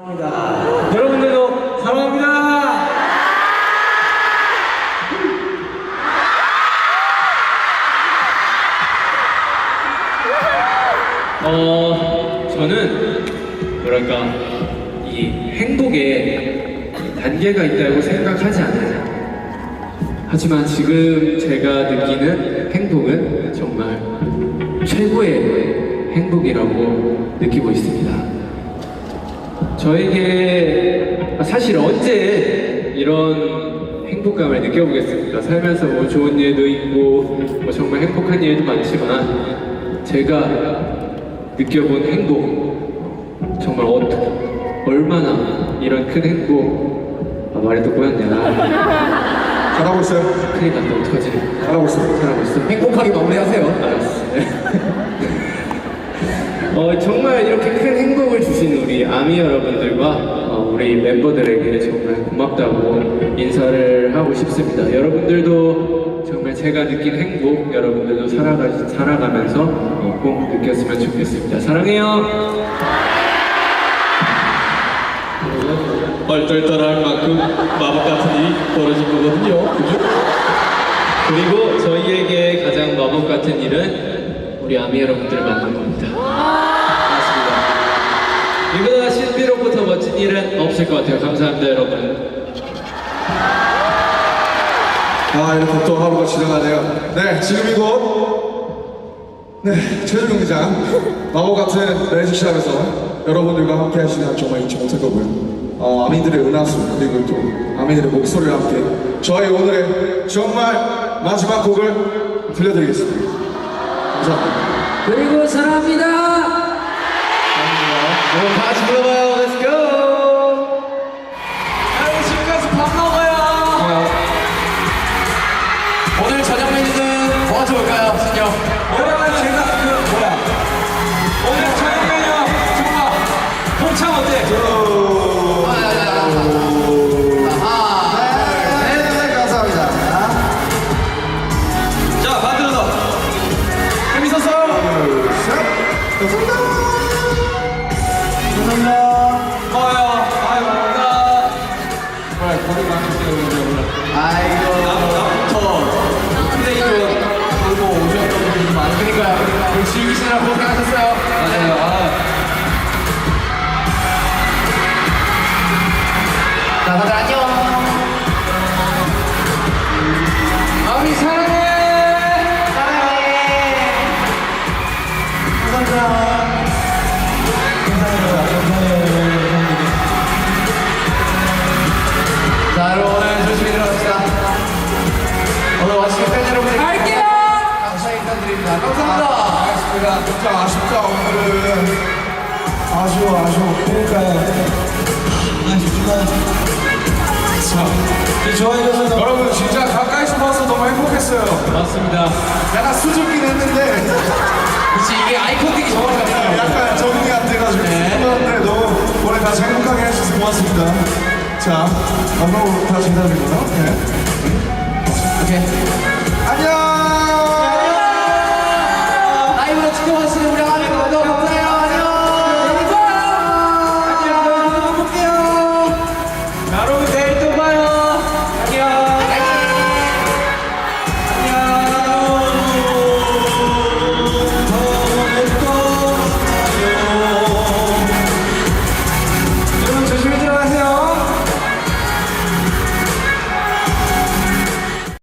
사랑합니다. 여러분들도 사랑합니다. 어, 저는 뭐랄까 이 행복에 단계가 있다고 생각하지 않아요. 하지만 지금 제가 느끼는 행복은 정말 최고의 행복이라고 느끼고 있습니다. 저에게 사실 언제 이런 행복감을 느껴보겠습니까? 살면서 뭐 좋은 일도 있고 뭐 정말 행복한 일도 많지만 제가 느껴본 행복 정말 어, 얼마나 이런 큰 행복 아, 말해도 꼬였네 아, 잘하고 있어요. 큰일 났다 어떡하지 잘하고 있어요. 잘하고 있어 행복하게 마무리하세요. 알았어 어, 정말 이렇게 큰 행복을 주신 우리 아미 여러분들과 어, 우리 멤버들에게 정말 고맙다고 인사를 하고 싶습니다. 여러분들도 정말 제가 느낀 행복 여러분들도 살아가, 살아가면서 어, 꼭 느꼈으면 좋겠습니다. 사랑해요. 얼떨떨할 만큼 마법 같은 일이 벌어진 거거든요. 그죠? 그리고 저희에게 가장 마법 같은 일은 우리 아미 여러분들을 만난 겁니다. 일은 없을 것 같아요. 감사합니다, 여러분. 아, 이렇게 또 하루가 지나가네요. 네, 지금 이곳, 네, 최종 경기장, 마법 같은 레지시합에서 여러분들과 함께 할 시간 정말 잊지 못할 거고요. 어, 아미들의 은하수, 그리고 또 아미들의 목소리와 함께 저희 오늘의 정말 마지막 곡을 들려드리겠습니다. 감사합니다. 그리고 사랑합니다. 여러분 다 같이 불러봐요. Let's go! 좋을까요, 신영? 여러분 제가 그 뭐야 오늘 메뉴 정말 곱창 어때? 자 만들어서 재밌었어? 고마워요. 아유 감사합니다. 아이 진짜 아쉽다, 오늘은. 아쉬워, 아쉬워. 그러니까요. 좋아해줘서 여러분 진짜 가까이서 봐서 너무 행복했어요. 맞습니다. 약간 수줍긴 했는데 그치, 이게 아이 컨택이 정확히 없어요. 약간 적응이 안 돼가지고 수줍었는데 너무 오늘 같이 행복하게 해주셔서 고맙습니다. 자, 마지막으로 다시 인사드리고요. 네. 오케이.